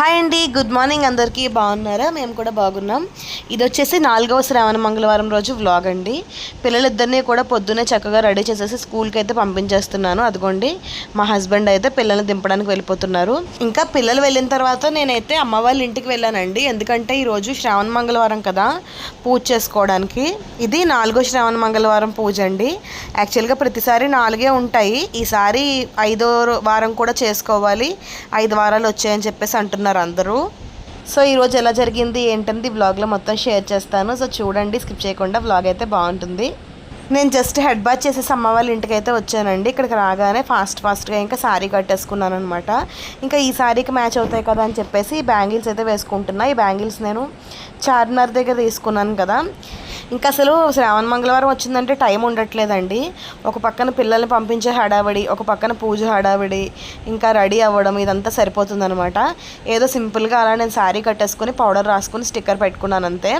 Hi అండి good morning అందరికీ. బాగున్నారా? మేము కూడా బాగున్నాం. ఇది వచ్చేసి నాలుగవ శ్రావణ మంగళవారం రోజు వ్లాగ్ అండి. పిల్లలిద్దరినీ కూడా పొద్దున్నే చక్కగా రెడీ చేసేసి స్కూల్కి అయితే పంపించేస్తున్నాను. అదిగోండి మా హస్బెండ్ అయితే పిల్లల్ని దింపడానికి వెళ్ళిపోతున్నారు. ఇంకా పిల్లలు వెళ్ళిన తర్వాత నేనైతే అమ్మ వాళ్ళ ఇంటికి వెళ్ళానండి. ఎందుకంటే ఈరోజు శ్రావణ మంగళవారం కదా పూజ చేసుకోవడానికి. ఇది నాలుగో శ్రావణ మంగళవారం పూజ అండి. యాక్చువల్గా ప్రతిసారి నాలుగే ఉంటాయి. ఈసారి ఐదో వారం కూడా చేసుకోవాలి. ఐదు వారాలు వచ్చాయని చెప్పేసి అంటున్నారు. అందరూ. సో ఈరోజు ఎలా జరిగింది ఏంటంది బ్లాగ్లో మొత్తం షేర్ చేస్తాను. సో చూడండి స్కిప్ చేయకుండా బ్లాగ్ అయితే బాగుంటుంది. నేను జస్ట్ హెడ్ బాత్ చేసేసి అమ్మ వాళ్ళ ఇంటికి అయితే వచ్చానండి. ఇక్కడికి రాగానే ఫాస్ట్ ఫాస్ట్గా ఇంకా శారీ కట్టేసుకున్నాను అనమాట ఇంకా ఈ శారీకి మ్యాచ్ అవుతాయి కదా అని చెప్పేసి ఈ బ్యాంగిల్స్ అయితే వేసుకుంటున్నా. ఈ బ్యాంగిల్స్ నేను చార్మినార్ దగ్గర తీసుకున్నాను కదా. ఇంకా అసలు శ్రావణ మంగళవారం వచ్చిందంటే టైం ఉండట్లేదండి. ఒక పక్కన పిల్లల్ని పంపించే హడావిడి ఒక పక్కన పూజ హడావిడి ఇంకా రెడీ అవ్వడం ఇదంతా సరిపోతుందనమాట ఏదో సింపుల్గా అలా నేను శారీ కట్టేసుకొని పౌడర్ రాసుకుని స్టిక్కర్ పెట్టుకున్నాను అంతే.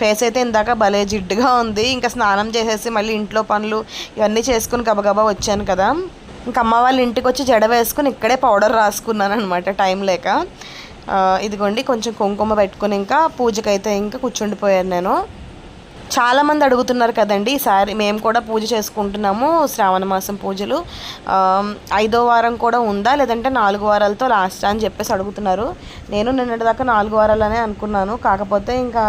ఫేస్ అయితే ఇందాక భలే జిడ్డుగా ఉంది. ఇంకా స్నానం చేసేసి మళ్ళీ ఇంట్లో పనులు ఇవన్నీ చేసుకుని గబగబా వచ్చాను కదా. ఇంకా అమ్మ వాళ్ళ ఇంటికి వచ్చి జడ వేసుకుని ఇక్కడే పౌడర్ రాసుకున్నాను అనమాట టైం లేక. ఇదిగోండి కొంచెం కుంకుమ పెట్టుకుని ఇంకా పూజకైతే ఇంకా కూర్చుండిపోయాను నేను. చాలా మంది అడుగుతున్నారు కదండి ఈసారి మేము కూడా పూజ చేసుకుంటున్నాము శ్రావణ మాసం పూజలు. ఐదో వారం కూడా ఉందా లేదంటే నాలుగు వారాలతో లాస్ట్ అని చెప్పేసి అడుగుతున్నారు. నేను నిన్నటి దాకా నాలుగు వారాలనే అనుకున్నాను కాకపోతే ఇంకా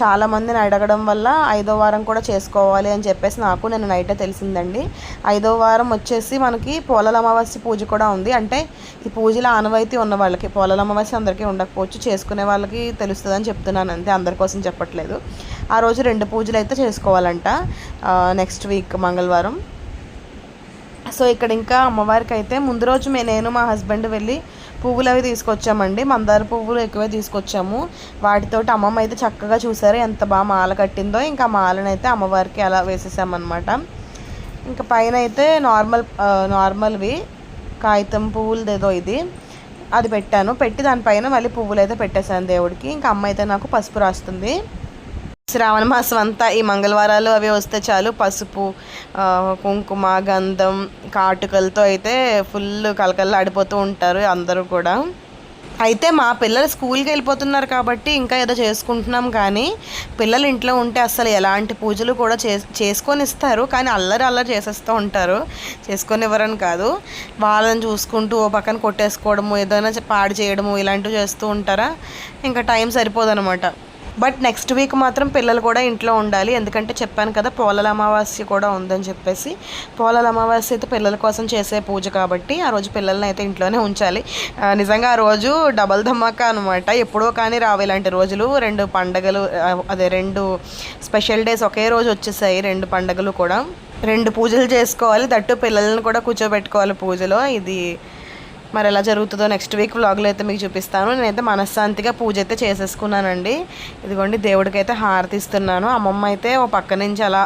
చాలామందిని అడగడం వల్ల ఐదో వారం కూడా చేసుకోవాలి అని చెప్పేసి నాకు నేను నైటే తెలిసిందండి. ఐదో వారం వచ్చేసి మనకి పోలల అమావాస్య పూజ కూడా ఉంది. అంటే ఈ పూజల ఆనవాయితీ ఉన్న వాళ్ళకి పోలల అమావాస్య అందరికీ ఉండకపోవచ్చు చేసుకునే వాళ్ళకి తెలుస్తుందని చెప్తున్నాను అంతే అందరి కోసం చెప్పట్లేదు. ఆ రోజు రెండు పూజలు అయితే చేసుకోవాలంట. నెక్స్ట్ వీక్ మంగళవారం. సో ఇక్కడ ఇంకా అమ్మవారికి అయితే ముందు రోజు మే నేను మా హస్బెండ్ వెళ్ళి పువ్వులు అవి తీసుకొచ్చామండి. మందార పువ్వులు ఎక్కువే తీసుకొచ్చాము. వాటితోటి అమ్మమ్మ అయితే చక్కగా చూసారు ఎంత బాగా మాల కట్టిందో. ఇంకా మాలనైతే మాలను అయితే అమ్మవారికి అలా వేసేసామన్నమాట. ఇంకా పైన అయితే నార్మల్ నార్మల్వి కాగితం పువ్వులదేదో ఇది. అది పెట్టాను. పెట్టి దానిపైన మళ్ళీ పువ్వులు అయితే పెట్టేశాను దేవుడికి. ఇంకా అమ్మ అయితే నాకు పసుపు రాస్తుంది. శ్రావణ మాసం అంతా ఈ మంగళవారాలు అవి వస్తే చాలు. పసుపు కుంకుమ గంధం కాటుకలతో అయితే ఫుల్ కలకల్లా ఆడిపోతూ ఉంటారు అందరూ కూడా. అయితే మా పిల్లలు స్కూల్కి వెళ్ళిపోతున్నారు కాబట్టి ఇంకా ఏదో చేసుకుంటున్నాం కానీ పిల్లలు ఇంట్లో ఉంటే అసలు ఎలాంటి పూజలు కూడా చే చేసుకొని ఇస్తారు కానీ అల్లరి అల్లరి చేసేస్తూ ఉంటారు. చేసుకొని ఇవ్వరని కాదు. వాళ్ళని చూసుకుంటూ ఓ పక్కన కొట్టేసుకోవడము ఏదైనా పాడు చేయడము ఇలాంటివి చేస్తూ ఉంటారా? ఇంకా టైం సరిపోదనమాట బట్ నెక్స్ట్ వీక్ మాత్రం పిల్లలు కూడా ఇంట్లో ఉండాలి. ఎందుకంటే చెప్పాను కదా పోలల అమావాస్య కూడా ఉందని చెప్పేసి. పోలల అమావాస్య అయితే పిల్లల కోసం చేసే పూజ కాబట్టి ఆ రోజు పిల్లల్ని అయితే ఇంట్లోనే ఉంచాలి. నిజంగా ఆ రోజు డబల్ ధమాకా అనమాట ఎప్పుడో కానీ రావు ఇలాంటి రోజులు. రెండు పండగలు అదే రెండు స్పెషల్ డేస్ ఒకే రోజు వచ్చేసాయి. రెండు పండగలు కూడా. రెండు పూజలు చేసుకోవాలి. దట్టు పిల్లల్ని కూడా కూర్చోబెట్టుకోవాలి పూజలో. ఇది మరి ఎలా జరుగుతుందో నెక్స్ట్ వీక్ వ్లాగ్లో అయితే మీకు చూపిస్తాను. నేనైతే మనశ్శాంతిగా పూజ అయితే చేసేసుకున్నానండి. ఇదిగోండి దేవుడికి అయితే హారతి ఇస్తున్నాను అమ్మమ్మ అయితే ఓ పక్క నుంచి అలా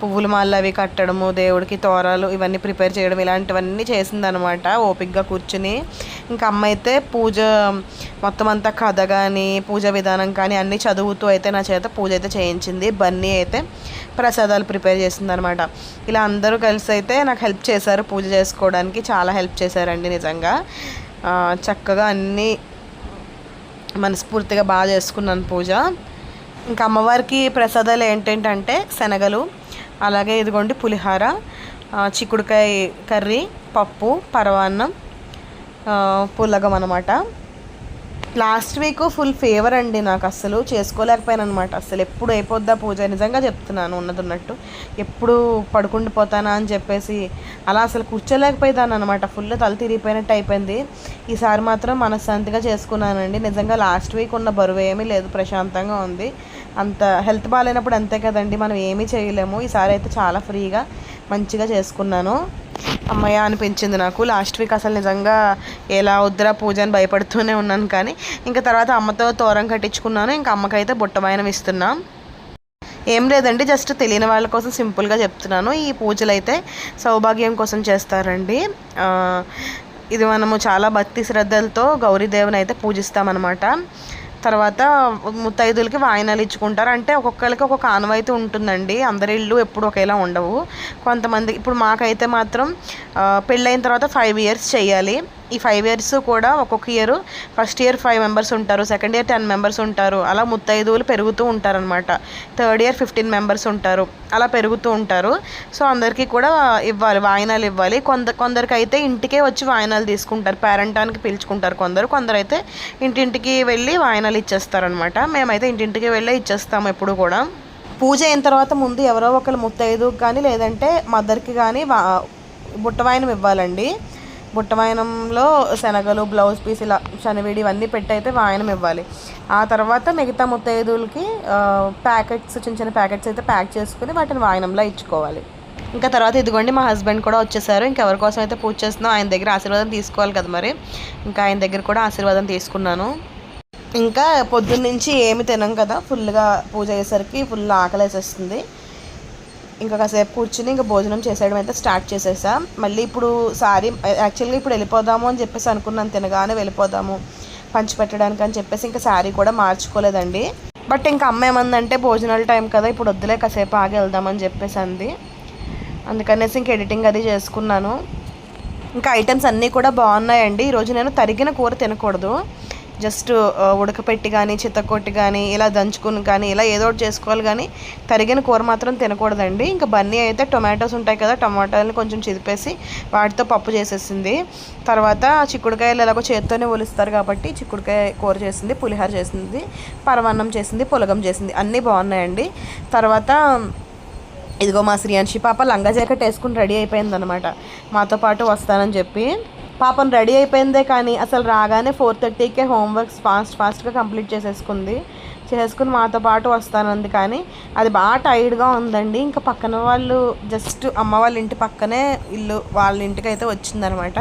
పువ్వుల మాలలు అవి కట్టడము దేవుడికి తోరాలు ఇవన్నీ ప్రిపేర్ చేయడం ఇలాంటివన్నీ చేసిందనమాట ఓపిక్గా కూర్చుని. ఇంకా అమ్మ అయితే పూజ మొత్తం అంతా కథ కానీ పూజ విధానం కానీ అన్నీ చదువుతూ అయితే నా చేత పూజ అయితే చేయించింది. బన్నీ అయితే ప్రసాదాలు ప్రిపేర్ చేసింది అనమాట ఇలా అందరూ కలిసి అయితే నాకు హెల్ప్ చేశారు పూజ చేసుకోవడానికి. చాలా హెల్ప్ చేశారండి నిజంగా. చక్కగా అన్నీ మనస్ఫూర్తిగా బాగా చేసుకున్నాను పూజ. ఇంకా అమ్మవారికి ప్రసాదాలు ఏంటంటే శనగలు అలాగే ఇదిగోండి పులిహార చిక్కుడుకాయ కర్రీ పప్పు పరవాన్నం పుల్లగం పులగం అనమాట లాస్ట్ వీక్ ఫుల్ ఫేవర్ అండి నాకు అసలు చేసుకోలేకపోయాను అనమాట అసలు ఎప్పుడు అయిపోద్దా పూజ నిజంగా చెప్తున్నాను ఉన్నది ఉన్నట్టు ఎప్పుడు పడుకుండిపోతానా అని చెప్పేసి అలా అసలు కూర్చోలేకపోయేదాన్ని అనమాట ఫుల్ తల తిరిగిపోయినట్టు అయిపోయింది. ఈసారి మాత్రం మనశ్శాంతిగా చేసుకున్నానండి. నిజంగా లాస్ట్ వీక్ ఉన్న బరువు ఏమీ లేదు. ప్రశాంతంగా ఉంది. అంత హెల్త్ బాగాలేనప్పుడు అంతే కదండి. మనం ఏమీ చేయలేము. ఈసారి అయితే చాలా ఫ్రీగా మంచిగా చేసుకున్నాను. అమ్మయ్య అనిపించింది నాకు. లాస్ట్ వీక్ అసలు నిజంగా ఎలా వద్దురా పూజ అని భయపడుతూనే ఉన్నాను కానీ ఇంకా తర్వాత అమ్మతో తోరం కట్టించుకున్నాను. ఇంకా అమ్మకైతే బుట్టమైనం ఇస్తున్నాం ఏం లేదండి జస్ట్ తెలియని వాళ్ళ కోసం సింపుల్గా చెప్తున్నాను. ఈ పూజలు అయితే సౌభాగ్యం కోసం చేస్తారండి. ఇది మనము చాలా భక్తి శ్రద్ధలతో గౌరీదేవిని అయితే పూజిస్తామన్నమాట. తర్వాత ముత్తైదులకి వాయినాలు ఇచ్చుకుంటారు. అంటే ఒక్కొక్కరికి ఒక్కొక్క ఆనవాయితీ ఉంటుందండి. అందరి ఇల్లు ఎప్పుడు ఒకేలా ఉండవు. కొంతమంది ఇప్పుడు మాకైతే మాత్రం పెళ్ళైన తర్వాత ఫైవ్ ఇయర్స్ చేయాలి. ఈ ఫైవ్ ఇయర్స్ కూడా ఒక్కొక్క year first year five members ఉంటారు సెకండ్ ఇయర్ టెన్ మెంబర్స్ ఉంటారు. అలా ముత్తైదువులు పెరుగుతూ ఉంటారనమాట థర్డ్ ఇయర్ ఫిఫ్టీన్ మెంబర్స్ ఉంటారు. అలా పెరుగుతూ ఉంటారు. సో అందరికీ కూడా ఇవ్వాలి వాయినాలు ఇవ్వాలి. కొంత కొందరికి అయితే ఇంటికే వచ్చి వాయినాలు తీసుకుంటారు. పేరెంటానికి పిలుచుకుంటారు కొందరు. కొందరు అయితే ఇంటింటికి వెళ్ళి వాయినాలు ఇచ్చేస్తారనమాట మేమైతే ఇంటింటికి వెళ్ళి ఇచ్చేస్తాము ఎప్పుడు కూడా. పూజ అయిన తర్వాత ముందు ఎవరో ఒకరు ముత్తైదు కానీ లేదంటే మదర్కి కానీ వా బుట్టవాయనం ఇవ్వాలండి. బుట్టవాయనంలో శనగలు బ్లౌజ్ పీస్ ఇలా శనవిడి ఇవన్నీ పెట్టి అయితే వాయనం ఇవ్వాలి. ఆ తర్వాత మిగతా ముత్తైదులకి ప్యాకెట్స్ చిన్న చిన్న ప్యాకెట్స్ అయితే ప్యాక్ చేసుకుని వాటిని వాయనంలో ఇచ్చుకోవాలి. ఇంకా తర్వాత ఇదిగోండి మా హస్బెండ్ కూడా వచ్చేసారు. ఇంకెవరి కోసం అయితే పూజ చేస్తున్నాం ఆయన దగ్గర ఆశీర్వాదం తీసుకోవాలి కదా మరి. ఇంకా ఆయన దగ్గర కూడా ఆశీర్వాదం తీసుకున్నాను. ఇంకా పొద్దున్న నుంచి ఏమి తినం కదా ఫుల్గా పూజ అయ్యేసరికి ఫుల్ ఆకలి వేసేస్తుంది ఇంకా కాసేపు కూర్చుని ఇంకా భోజనం చేసేయడం అయితే స్టార్ట్ చేసేసా. మళ్ళీ ఇప్పుడు సారీ యాక్చువల్గా ఇప్పుడు వెళ్ళిపోదాము అని చెప్పేసి అనుకున్నాను తినగానే వెళ్ళిపోదాము పంచి పెట్టడానికి అని చెప్పేసి ఇంకా శారీ కూడా మార్చుకోలేదండి. బట్ ఇంకా అమ్మ ఏమందంటే భోజనాల టైం కదా ఇప్పుడు వద్దులే కాసేపు ఆగి వెళ్దామని చెప్పేసి అంది. అందుకనేసి ఇంక ఎడిటింగ్ అది చేసుకున్నాను. ఇంకా ఐటమ్స్ అన్నీ కూడా బాగున్నాయండి. ఈరోజు నేను తరిగిన కూర తినకూడదు. జస్ట్ ఉడకపెట్టి కానీ చిత్తకొట్టి కానీ ఇలా దంచుకుని కానీ ఇలా ఏదో ఒకటి చేసుకోవాలి కానీ తరిగిన కూర మాత్రం తినకూడదండి. ఇంకా బన్నీ అయితే టొమాటోస్ ఉంటాయి కదా టమాటాలని కొంచెం చిదిపేసి వాటితో పప్పు చేసేసింది. తర్వాత చిక్కుడుకాయలు ఎలాగో చేత్తోనే ఒలుస్తారు కాబట్టి చిక్కుడుకాయ కూర చేసింది పులిహోర చేసింది పరమాన్నం చేసింది పులగం చేసింది అన్నీ బాగున్నాయండి. తర్వాత ఇదిగో మా శ్రీయాన్షి పాప లంగా జాకెట్ వేసుకుని రెడీ అయిపోయిందనమాట మాతో పాటు వస్తానని చెప్పి పాపం రెడీ అయిపోయిందే కానీ అసలు రాగానే ఫోర్ థర్టీకే హోంవర్క్స్ ఫాస్ట్ ఫాస్ట్గా కంప్లీట్ చేసేసుకుంది. చేసుకుని మాతో పాటు వస్తానంది కానీ అది బాగా టైర్డ్గా ఉందండి. ఇంకా పక్కన వాళ్ళు జస్ట్ అమ్మ వాళ్ళ ఇంటి పక్కనే ఇల్లు వాళ్ళ ఇంటికి అయితే వచ్చిందనమాట.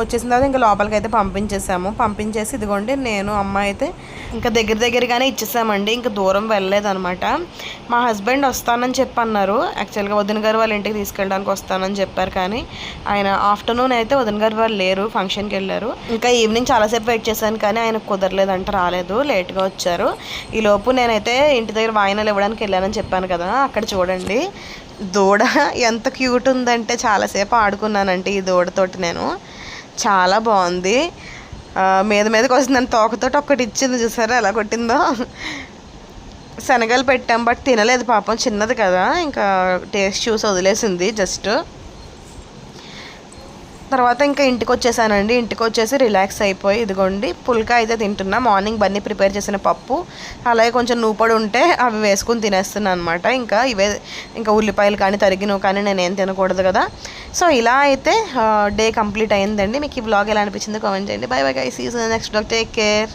వచ్చేసిన తర్వాత ఇంకా లోపలికి అయితే పంపించేసాము పంపించేసి ఇదిగోండి నేను అమ్మ అయితే ఇంకా దగ్గర దగ్గరగానే ఇచ్చేసామండి. ఇంకా దూరం వెళ్ళలేదనమాట మా హస్బెండ్ వస్తానని చెప్పి అన్నారు యాక్చువల్గా వదిన గారు వాళ్ళ ఇంటికి తీసుకెళ్ళడానికి వస్తానని చెప్పారు కానీ ఆయన ఆఫ్టర్నూన్ అయితే వదిన గారు వాళ్ళు లేరు ఫంక్షన్కి వెళ్ళారు. ఇంకా ఈవినింగ్ చాలాసేపు వెయిట్ చేశాను కానీ ఆయన కుదరలేదంట రాలేదు లేట్గా వచ్చారు. ఈ లోపు నేనైతే ఇంటి దగ్గర వాయినాలు ఇవ్వడానికి వెళ్ళానని చెప్పాను కదా అక్కడ చూడండి. దూడ ఎంత క్యూట్ ఉందంటే చాలాసేపు ఆడుకున్నానంటే ఈ దూడతోటి నేను. చాలా బాగుంది. మీద మీదకి వస్తుందని తోకతోటి ఒక్కటి ఇచ్చింది చూసారా? ఎలా కొట్టిందో. శనగలు పెట్టాం బట్ తినలేదు పాపం. చిన్నది కదా. ఇంకా టేస్ట్ చూసి వదిలేసింది జస్ట్. తర్వాత ఇంకా ఇంటికి వచ్చేసానండి ఇంటికి వచ్చేసి రిలాక్స్ అయిపోయి ఇదిగోండి పుల్కా అయితే తింటున్నా. మార్నింగ్ బన్నీ ప్రిపేర్ చేసిన పప్పు అలాగే కొంచెం నూపడి ఉంటే అవి వేసుకుని తినేస్తున్నాను అనమాట ఇంకా ఇవే ఇంకా ఉల్లిపాయలు కానీ తరిగినవి కానీ నేను ఏం తినకూడదు కదా. సో ఇలా అయితే డే కంప్లీట్ అయిందండి. మీకు ఈ బ్లాగ్ ఎలా అనిపించిందో కామెంట్ చేయండి. Bye bye guy season next blog take care